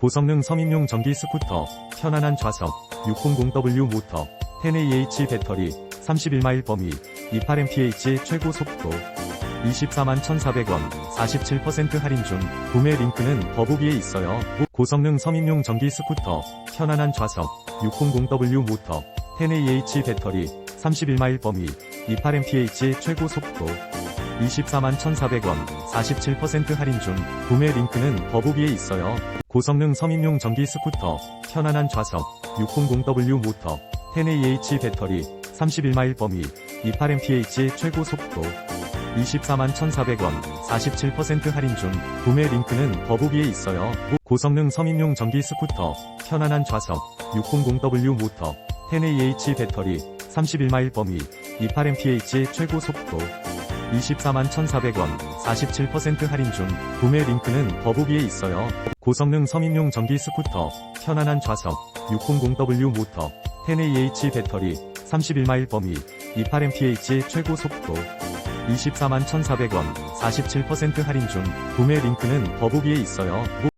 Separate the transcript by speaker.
Speaker 1: 고성능 서민용 전기 스쿠터, 편안한 좌석, 600W 모터, 10AH 배터리, 31마일 범위, 28mph 최고 속도, 24만 1,400원, 47% 할인 중, 구매 링크는 더보기에 있어요. 고성능 서민용 전기 스쿠터, 편안한 좌석, 600W 모터, 10AH 배터리, 31마일 범위, 28mph 최고 속도, 24만 1,400원, 47% 할인 중, 구매 링크는 더보기에 있어요. 고성능 서민용 전기 스쿠터, 편안한 좌석, 600W 모터, 10AH 배터리, 31마일 범위, 28mph 최고 속도, 24만 1,400원, 47% 할인 중, 구매 링크는 더보기에 있어요. 고성능 서민용 전기 스쿠터, 편안한 좌석, 600W 모터, 10AH 배터리, 31마일 범위, 28mph 최고 속도, 24만 1,400원, 47% 할인 중, 구매 링크는 더보기에 있어요. 고성능 서민용 전기 스쿠터, 편안한 좌석, 600W 모터, 10AH 배터리, 31마일 범위, 28mph 최고 속도, 24만 1,400원, 47% 할인 중, 구매 링크는 더보기에 있어요.